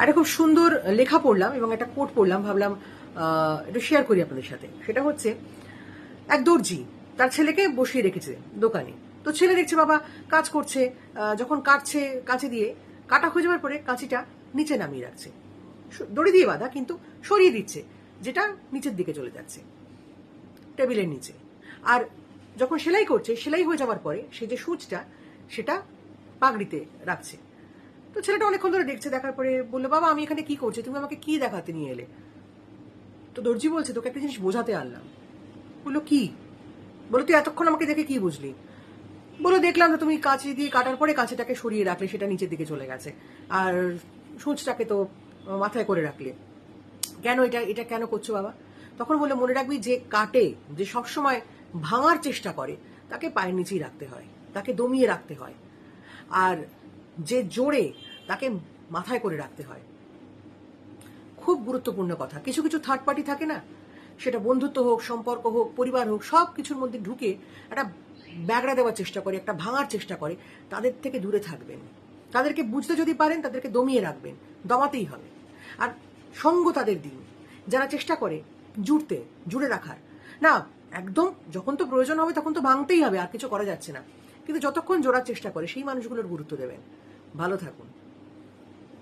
একটা খুব সুন্দর লেখা পড়লাম এবং একটা কোট পড়লাম, ভাবলাম একটু শেয়ার করি আপনাদের সাথে। সেটা হচ্ছে, এক দর্জি তার ছেলেকে বসিয়ে রেখেছে দোকানে। তো ছেলে দেখছে, বাবা কাজ করছে যখন কাটছে কাঁচি দিয়ে, কাটা হয়ে যাওয়ার পরে কাঁচিটা নিচে নামিয়ে রাখছে। দড়ি দিয়ে বাঁধা, কিন্তু সরিয়ে দিচ্ছে, যেটা নিচের দিকে চলে যাচ্ছে, টেবিলের নিচে। আর যখন সেলাই করছে, সেলাই হয়ে যাওয়ার পরে সে যে সূচটা, সেটা পাগড়িতে রাখছে। তো ছেলেটা অনেকক্ষণ ধরে দেখছে, দেখার পরে বলল, বাবা, আমি এখানে কি করছি? তুমি আমাকে কি দেখাতে নিয়ে এলে? তো দর্জি বলছে, তোকে একটা জিনিস বোঝাতে আনলাম। বলল, কি? বলো তুই এতক্ষণ আমাকে দেখে কি বুঝলি? বলো দেখলাম তো তুমি কাঁচি দিয়ে কাটার পরে কাঁচিটাকে সরিয়ে রাখলে, সেটা নিচের দিকে চলে গেছে। আর সূচটাকে তো মাথায় করে রাখলে। কেন এটা এটা কেন করছ বাবা? তখন বলে মনে রাখবি যে কাটে, যে সবসময় ভাঙার চেষ্টা করে, তাকে পায়ের নিচেই রাখতে হয়, তাকে দমিয়ে রাখতে হয়। আর যে জোরে তাকে মাথায় করে রাখতে হয়। খুব গুরুত্বপূর্ণ কথা। কিছু কিছু থার্ড পার্টি থাকে না, সেটা বন্ধুত্ব হোক, সম্পর্ক হোক, পরিবার হোক, সব কিছুর মধ্যে ঢুকে একটা ব্যাগড়া দেওয়ার চেষ্টা করে, একটা ভাঙার চেষ্টা করে, তাদের থেকে দূরে থাকবেন। তাদেরকে বুঝতে যদি পারেন, তাদেরকে দমিয়ে রাখবেন, দমাতেই হবে। আর সঙ্গ তাদের দিন, যারা চেষ্টা করে জুড়তে, জুড়ে রাখার। না, একদম যখন তো প্রয়োজন হবে, তখন তো ভাঙতেই হবে, আর কিছু করা যাচ্ছে না। কিন্তু যতক্ষণ জোড়ার চেষ্টা করে, সেই মানুষগুলোর গুরুত্ব দেবেন। ভালো থাকুন।